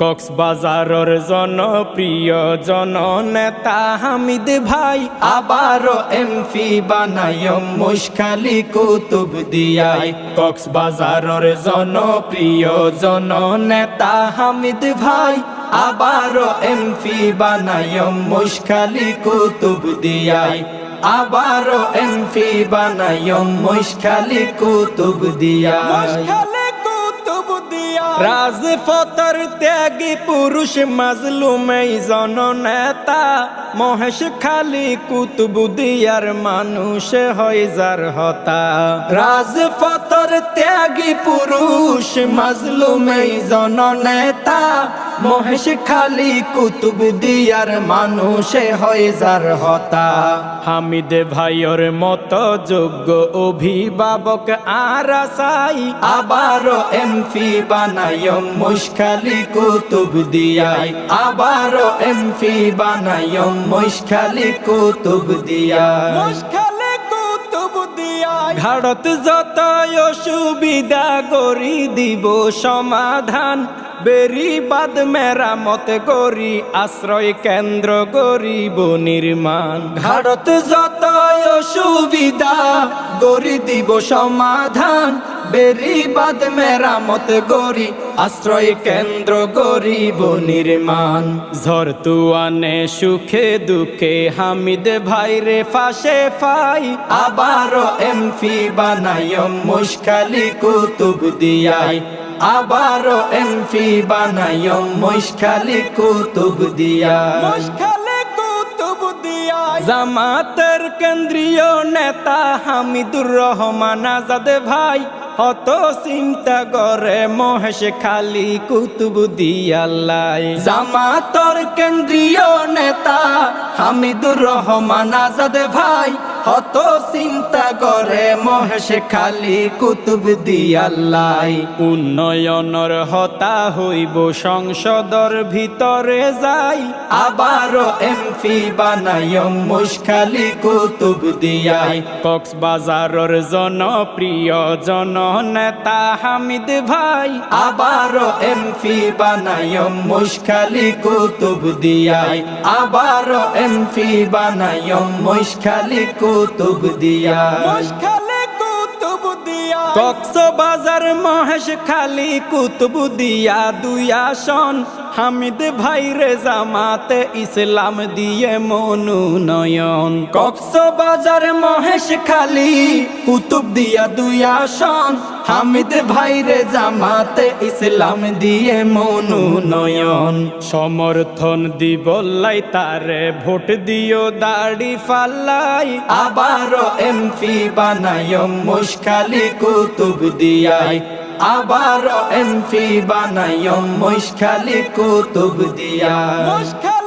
কক্সবাজারের জনপ্রিয় জননেতা হামিদ ভাই আবারও এমপি বানায় মুশখালি কুতুব দিয়াই। কক্সবাজারের জনপ্রিয় জননেতা হামিদ ভাই আবারও এমপি বানায় মুশখালি কুতুব দিয়াই। আবারও এমপি বানায় মুশখালি কুতুব দিয়াই। রাজপথর ত্যাগী পুরুষ মাজলুমেই জননেতা। মহেশ খালি কুতুবুদিয়ার মানুষ হয় যার হতা। রাজপথর ত্যাগী পুরুষ মাজলুমেই জননেতা মহেশ খালি কুতুবুদিয়ার মানুষ হয় যার হতা। হামিদ ভাইয়ের মতো যোগ্য অভিভাবক আর আসাই। আবারও এমপি বানায় মুশখালি কুতুব দিয়াই। আবারও এমপি বানায় মুশখালি কুতুব দিয়াই। ভারত যত অসুবিধা করি দিব সমাধান। বেরিবাদ মেরামত করি, আশ্রয় কেন্দ্র গরিব নির্মাণ। ভারত যত অসুবিধা গরি দিব সমাধান। বেরিবাদ মেরামত গরি আশ্রয় কেন্দ্র গরিব নির্মাণ। ঝড় তুয়ানে সুখে দুঃখে হামিদ ভাইরে ফাঁসে ফাই। আবারও এমপি বানায় মুশখালি কুতুব দিয়াই। আবারও এমপি বানায় মুশখালি কুতুব দিয়াই। জামাতের কেন্দ্রীয় নেতা হামিদুর রহমান আজাদ ভাই, হত চিন্তা করে মহেশ খালি কুতুবুদিয়াল্লাই জামাতর কেন্দ্রীয় নেতা হামিদুর রহমান আজাদ ভাই হত চিন্তা করে মহেশ খালি কুতুব দিয়াল্লাই। উন্নয়নের হতা হইব সংসদর ভিতরে যাই। আবারও এমপি বানায় মুশখালি কুতুব দিয়াই। কক্সবাজারের জনপ্রিয় জননেতা হামিদ ভাই। আবারও এমপি বানায় মুশখালি কুতুব দিয়াই। আবারও এমপি বানায় মুশখালি কুতুব দিয়াই কক্সবাজার মহেশ খালি কুতুব দিয়া দুই আসন। হামিদ ভাইরে জামাতে ইসলাম দিয়ে মনোনয়ন কক্সবাজার মহেশ খালি কুতুব দিয়া দুই আসন। হামিদ ভাইরে জামাতে ইসলাম দিয়ে মনোনয়ন সমর্থন দিবল্লাই তারে, ভোট দিও দাড়ি ফাল্লাই আবারও এমপি বানায় মুশখালি কুতুব দিয়াই। আবারও এমপি বানাই মুশখালি কুতুব দিয়াই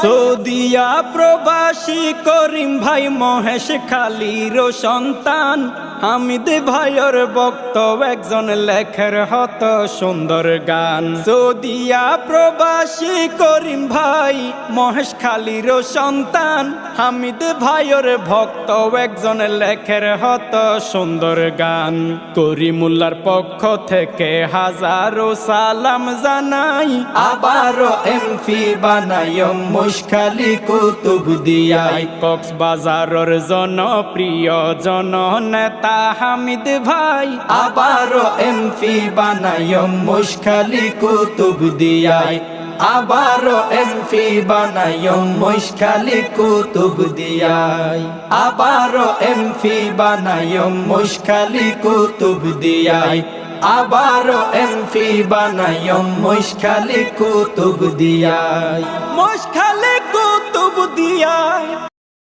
সৌদিয়া প্রবাসী করিম ভাই মহেশ খালির সন্তান। হামিদ ভাইয়ের বক্ত একজন লেখের হত সুন্দর গান। সৌদিয়া প্রবাসী করিম ভাই মহেশ খালির সন্তান। হামিদ ভাইয়ের ভক্ত একজন লেখের হত সুন্দর গান। করিমুল্লার পক্ষ থেকে হাজারো সালাম জানাই। আবারও এমপি বানায় মুশখালি কুতুব দিয়াই। কক্সবাজারের জনপ্রিয় জননেতা হামিদ ভাই। আবারও এমপি বানায় মুশখালি কুতুব দিয়াই। আবারও এমপি বানায় মুশখালি কুতুব দিয়াই। আবারও এমপি বানায় মুশখালি কুতুব দিয়াই। আবারও এমপি বানায় মুশখালি কুতুব দিয়াই মুশখালি কুতুব দিয়াই